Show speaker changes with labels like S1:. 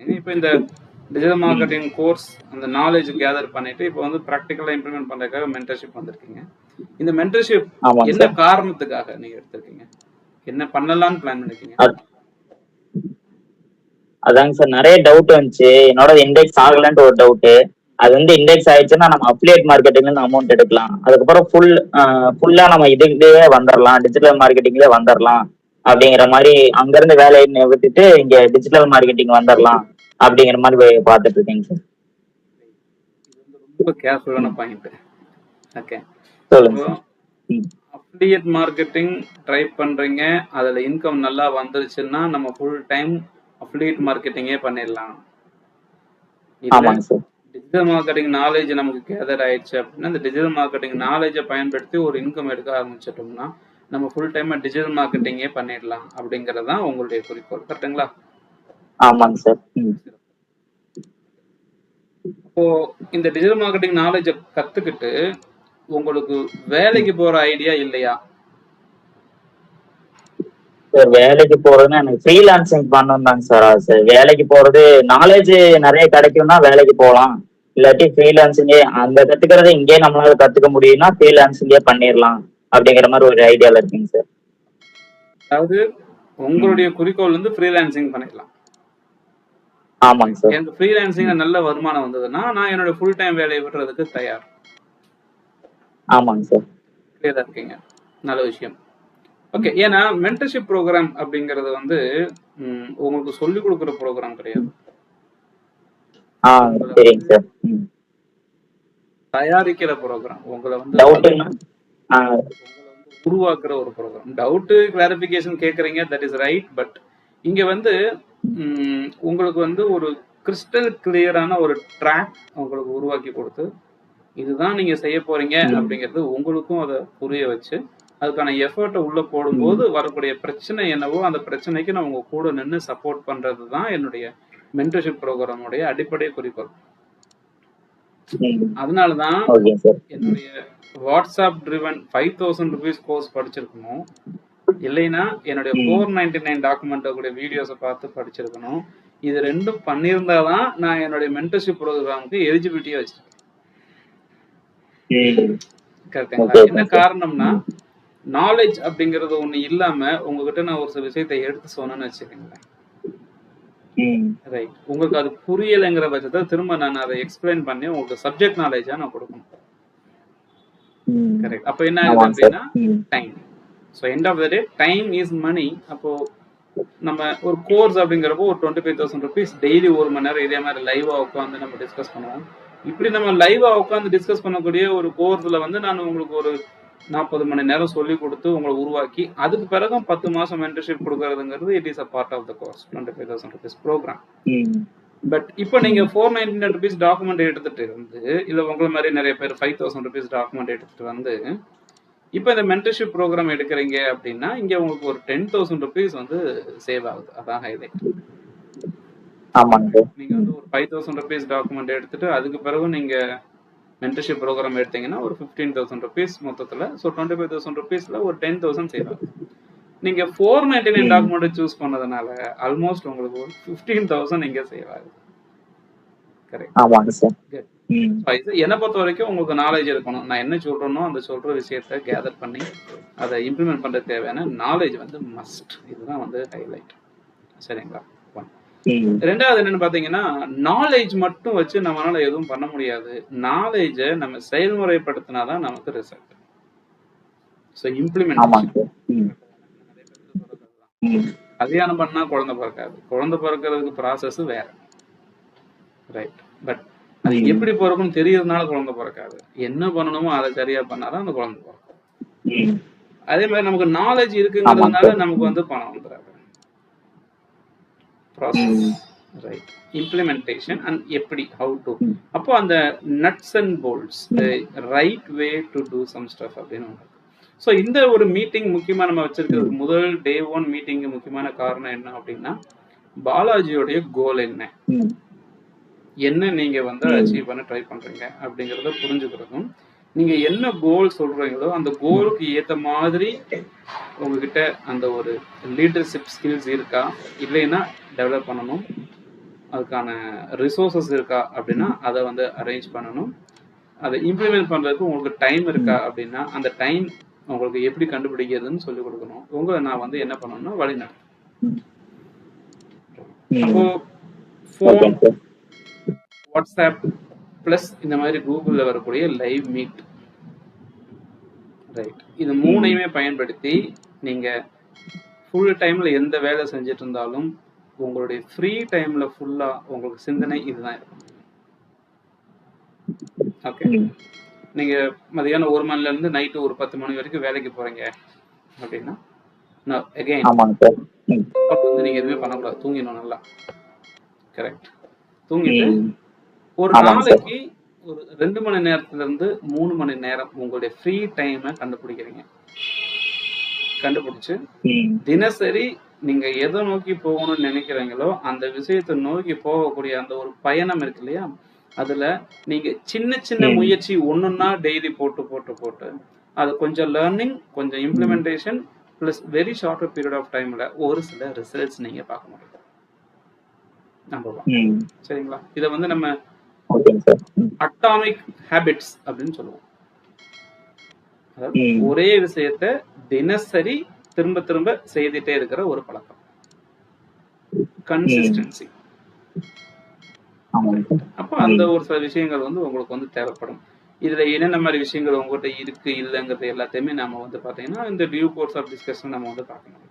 S1: இப்போ இந்த digital marketing course அந்த நாலேஜ் கேதர் பண்ணிட்டு இப்போ வந்து ப்ராக்டிக்கலா இம்ப்ளிமெண்ட் பண்றதுக்காக மென்டர்ஷிப் வந்திருக்கீங்க. இந்த மென்டர்ஷிப் என்ன காரணத்துக்காக நீங்க எடுத்திருக்கீங்க? என்ன பண்ணலாம்னு பிளான் பண்ணிருக்கீங்க?
S2: அது- அதாங்க சார் நிறைய டவுட் வந்துச்சு. என்னோட இண்டெக்ஸ் ஆகலன்ட்டு ஒரு டவுட் அது வந்து இண்டெக்ஸ் ஆயிடுச்சுன்னா நம்ம அப்ளியேட் மார்க்கெட்டிங்ல இருந்து அமௌண்ட் எடுக்கலாம். அதுக்கப்புறம் ஃபுல் ஃபுல்லா நம்ம இதுலயே வந்துடலாம் டிஜிட்டல் மார்க்கெட்டிங்லயே வந்துடலாம் அப்படிங்கிற மாதிரி அங்க இருந்து வேலையை விட்டுட்டு இங்க டிஜிட்டல் மார்க்கெட்டிங் வந்துடலாம் அப்படிங்கிற மாதிரி பார்த்துட்டு இருக்கேங்க சார்.
S1: ரொம்ப கேர்ஃபுல்லான பாயிண்ட் ஓகே
S2: சொல்லுங்க.
S1: அஃபிலியேட் மார்க்கெட்டிங் ட்ரை பண்றீங்க அதுல இன்கம் நல்லா வந்துருச்சுன்னா நம்ம ஃபுல் டைம் அஃபிலியேட் மார்க்கெட்டிங்கே பண்ணிடலாம் டிஜிட்டல் மார்க்கெட்டிங் நாலேஜ் நமக்கு கேதர் ஆயிடுச்சு அப்படின்னா இந்த டிஜிட்டல் மார்க்கெட்டிங் நாலேஜை பயன்படுத்தி ஒரு இன்கம் எடுக்க ஆரம்பிச்சிட்டோம்னா நம்ம ஃபுல் டைம் டிஜிட்டல் மார்க்கெட்டிங்கே பண்ணிடலாம் அப்படிங்கிறது தான் உங்களுடைய குறிக்கோள். கரெக்டுங்களா
S2: ஆமாங்க சார்.
S1: இப்போ இந்த டிஜிட்டல் மார்க்கெட்டிங் நாலேஜை கத்துக்கிட்டு உங்களுக்கு வேலைக்கு போற ஐடியா இல்லையா?
S2: சார் வேலைக்கு போறதுன்னா எனக்கு ஃப்ரீலான்சிங் பண்ணணும் சார் ஆசை. வேலைக்கு போறது நாலேஜ் நிறைய கிடைக்கும்னா வேலைக்கு போகலாம். இல்லாட்டி ஃப்ரீலான்சிங்கே அந்த கத்துக்கிறத இங்கே நம்மளால கத்துக்க முடியும்னா ஃப்ரீலான்சிங்கே பண்ணிடலாம். அப்படிங்கிற மாதிரி ஒரு ஐடியால இருக்குங்க சார்
S1: அதாவது உங்களுடைய குறிக்கோள் வந்து ஃப்ரீலான்சிங் பண்ணிடலாம்.
S2: ஆமாங்க சார்
S1: எனக்கு ஃப்ரீலான்சிங்ல நல்ல வருமானம் வந்ததுன்னா நான் என்னோட ஃபுல் டைம் வேலையை விடுறதுக்கு தயார்.
S2: ஆமாங்க சார்
S1: கிளியரா இருக்கீங்க? நல்ல விஷயம். ஓகே ஏன்னா மென்டர்ஷிப் ப்ரோக்ராம் அப்படிங்கிறது வந்து உங்களுக்கு சொல்லிக் கொடுக்குற ப்ரோக்ராம் கிடையாது. தயாரிக்கிற ப்ரோக்ராம் உங்களை வந்து உருவாக்குற ஒரு ப்ரோக்ராம் டவுட்டு கிளாரிஃபிகேஷன் கேட்குறீங்க தட் இஸ் ரைட் பட் இங்க வந்து உங்களுக்கு வந்து ஒரு கிறிஸ்டல் கிளியரான ஒரு ட்ராக் உங்களுக்கு உருவாக்கி கொடுத்து இதுதான் நீங்க செய்ய போறீங்க. அப்படிங்கிறது உங்களுக்கும் அதை புரிய வச்சு அதுக்கான எஃபர்ட்டை உள்ள போடும்போது வரக்கூடிய பிரச்சனை என்னவோ அந்த பிரச்சனைக்கு நான் உங்க கூட நின்று சப்போர்ட் பண்றது தான் என்னுடைய மென்டர்ஷிப் ப்ரோக்ராமுடைய அடிப்படை குறிக்கோள். அதனால தான் என்னுடைய WhatsApp driven five thousand rupees course படிச்சிருக்கணும். இல்லைன்னா என்னுடைய. ஃபோர் நைன்டி நைன் டாக்குமெண்ட்டோட வீடியோஸை பார்த்து படிச்சிருக்கணும். இது ரெண்டும் பண்ணியிருந்தாதான் நான் என்னுடைய மென்டர்ஷிப் ப்ரோக்ராமுக்கு எலிஜிபிலிட்டியை வச்சிருக்கேன். கரெக்டுங்களா என்ன. காரணம்னா நாலேஜ் அப்படிங்கிறது ஒண்ணு இல்லாம உங்ககிட்ட நான் ஒரு சில விஷயத்தை எடுத்து சொன்னேன்னு வச்சுக்கோங்களேன். ரைட் உங்களுக்கு அது புரியலைங்கிற பட்சத்தை திரும்ப நான் அதை எக்ஸ்பிளைன் பண்ணி உங்களுக்கு சப்ஜெக்ட் நாலேஜா நான் கொடுக்கணும். கரெக்ட் அப்போ என்ன ஆகுது அப்படின்னா time so end of the day time is money அப்போ நம்ம ஒரு கோர்ஸ் அப்படிங்கிறப்போ ஒரு twenty five thousand rupees daily ஒரு மணி நேரம் இதே மாதிரி லைவா உட்காந்து நம்ம டிஸ்கஸ் பண்ணுவோம். இப்படி நம்ம லைவா உட்காந்து டிஸ்கஸ் பண்ணக்கூடிய ஒரு கோர்ஸ்ல வந்து நான் உங்களுக்கு ஒரு நாற்பது மணி நேரம் சொல்லி கொடுத்து உங்களை உருவாக்கி அதுக்கு பிறகும் பத்து மாசம் mentorship கொடுக்கறதுங்கிறது it is a part of the course twenty five thousand rupees program but இப்போ நீங்க four ninety nine rupees document எடுத்துட்டு வந்து இல்ல உங்களை மாதிரி நிறைய பேர் ஃபைவ் தௌசண்ட் ருபீஸ் டாக்குமெண்ட் எடுத்துட்டு வந்து இப்போ இந்த மென்டர்ஷிப் ப்ரோக்ராம் எடுக்கிறீங்க அப்படின்னா இங்க உங்களுக்கு ஒரு டென் தௌசண்ட் ருபீஸ் வந்து சேவ் ஆகுது. அதான் ஹைலைட் நீங்க வந்து ஒரு ஃபைவ் தௌசண்ட் ருபீஸ் டாக்குமெண்ட் எடுத்துட்டு அதுக்கு பிறகு நீங்க மென்டர்ஷிப் ப்ரோக்ராம் எடுத்தீங்கன்னா ஒரு ஃபிஃப்டீன் தௌசண்ட் ருபீஸ் மொத்தத்துல. ஸோ டுவெண்ட்டி ஃபைவ் தௌசண்ட் ருபீஸ்ல ஒரு டென் தௌசண்ட் சேவ் ஆகுது நீங்க four ninety nine document choose பண்ணதுனால ஆல்மோஸ்ட் உங்களுக்கு ஒரு ஃபிஃப்டீன் தௌசண்ட் இங்க கரெக்ட் இது என்னை பொறுத்த வரைக்கும் உங்களுக்கு நாலேஜ் இருக்கணும். நான் என்ன சொல்றேனோ அந்த சொல்ற விஷயத்த கேதர் பண்ணி அதை இம்ப்ளிமெண்ட் பண்ற தேவையான நாலேஜ் வந்து மஸ்ட் இதுதான் வந்து ஹைலைட் சரிங்களா.
S2: ம்
S1: ரெண்டாவது என்னன்னு பாத்தீங்கன்னா நாலேஜ் மட்டும் வச்சு நம்மளால எதுவும் பண்ண முடியாது. நாலேஜை நம்ம செயல்முறைப்படுத்தினாதான் நமக்கு ரிசல்ட் ஸோ இம்ப்ளிமெண்ட் கல்யாணம் பண்ணா குழந்தை பிறக்காது. குழந்தை பிறக்கிறதுக்கு ப்ராசஸ் வேற. ரைட் பட் அது. எப்படி பிறக்கும்னு தெரியறதுனால குழந்தை பிறக்காது. என்ன பண்ணணுமோ அதை சரியா பண்ணாதான் அந்த குழந்தை பிறக்கும். அதே மாதிரி நமக்கு நாலேஜ் இருக்குங்கிறதுனால. நமக்கு வந்து பணம் வந்துடாது. ப்ராசஸ். ரைட் இம்ப்ளிமெண்டேஷன் அண்ட் எப்படி ஹவு டு
S2: ம்.
S1: அப்போ அந்த nuts and bolts right way to do some stuff அப்படின்னு ஒன்று ஸோ இந்த ஒரு மீட்டிங் முக்கியமா நம்ம வச்சிருக்கிறது முதல் டே ஒன் மீட்டிங் முக்கியமான காரணம் என்ன அப்படின்னா பாலாஜியோடைய கோல் என்ன?
S2: ம்
S1: என்ன நீங்க வந்து. அச்சீவ் பண்ண ட்ரை பண்றீங்க அப்படிங்கறத புரிஞ்சுக்கிறதும் நீங்க என்ன கோல் சொல்றீங்களோ அந்த கோலுக்கு ஏத்த மாதிரி உங்ககிட்ட அந்த ஒரு லீடர்ஷிப் ஸ்கில்ஸ் இருக்கா? இல்லைன்னா டெவலப் பண்ணணும். அதுக்கான ரிசோர்சஸ் இருக்கா அப்படின்னா அதை வந்து அரேஞ்ச் பண்ணணும். அதை இம்ப்ளிமெண்ட் பண்றதுக்கு உங்களுக்கு டைம் இருக்கா அப்படின்னா அந்த டைம் உங்களுக்கு எப்படி கண்டுபிடிக்கிறதுன்னு சொல்லி கொடுக்கணும். உங்களை நான் வந்து என்ன பண்ணணும்னா வழி நடத்தணும் அப்போ ஃபோன் வாட்ஸ்அப் ப்ளஸ் இந்த மாதிரி கூகுளில் வரக்கூடிய லைவ் மீட் ரைட் இது மூணையுமே பயன்படுத்தி நீங்கள் ஃபுல் டைமில் எந்த வேலை செஞ்சுட்டு இருந்தாலும் உங்களுடைய ஃப்ரீ டைமில் ஃபுல்லாக உங்களுக்கு சிந்தனை இதுதான். இருக்கும் ஓகே நீங்கள் மதியானம் ஒரு மணிலேருந்து நைட்டு ஒரு பத்து மணி வரைக்கும் வேலைக்கு போகிறீங்க அப்படின்னா நான் அகைன். வந்து நீங்கள் எதுவுமே பண்ணக்கூடாது. தூங்கிடணும் நல்லா. கரெக்ட் தூங்கிட்டு. ஒரு. நாளைக்கு ஒரு ரெண்டு மணி நேரத்துல இருந்து மூணு மணி நேரம் உங்களுடைய ஃப்ரீ டைமை கண்டுபிடிக்கிறீங்க கண்டுபிடிச்சு. தினசரி நீங்க எதை நோக்கி போகணும்னு நினைக்கிறீங்களோ அந்த விஷயத்தை நோக்கி போகக்கூடிய அந்த ஒரு பயணம் இருக்கு இல்லையா அதுல நீங்க சின்ன சின்ன. முயற்சி ஒன்னொன்னா டெய்லி போட்டு போட்டு போட்டு அது கொஞ்சம் லேர்னிங் கொஞ்சம் implementation plus very short period of டைம்ல ஒரு சில ரிசல்ட்ஸ் நீங்க பார்க்க முடியும் நம்பர். சரிங்களா இதை வந்து நம்ம. அட்டாமிக் ஹேபிட்ஸ் அப்படின்னு சொல்லுவோம். ஒரே விஷயத்த தினசரி திரும்ப திரும்ப செய்துட்டே இருக்கிற ஒரு பழக்கம். கன்சிஸ்டன்சி அப்போ அந்த ஒரு சில விஷயங்கள் வந்து உங்களுக்கு வந்து தேவைப்படும். இதுல என்னென்ன மாதிரி விஷயங்கள் உங்ககிட்ட இருக்கு இல்லைங்கிறது எல்லாத்தையுமே நாம வந்து பாத்தீங்கன்னா இந்த டியூ கோர்ஸ் ஆஃப் டிஸ்கஷன் நம்ம வந்து பார்க்கணும்.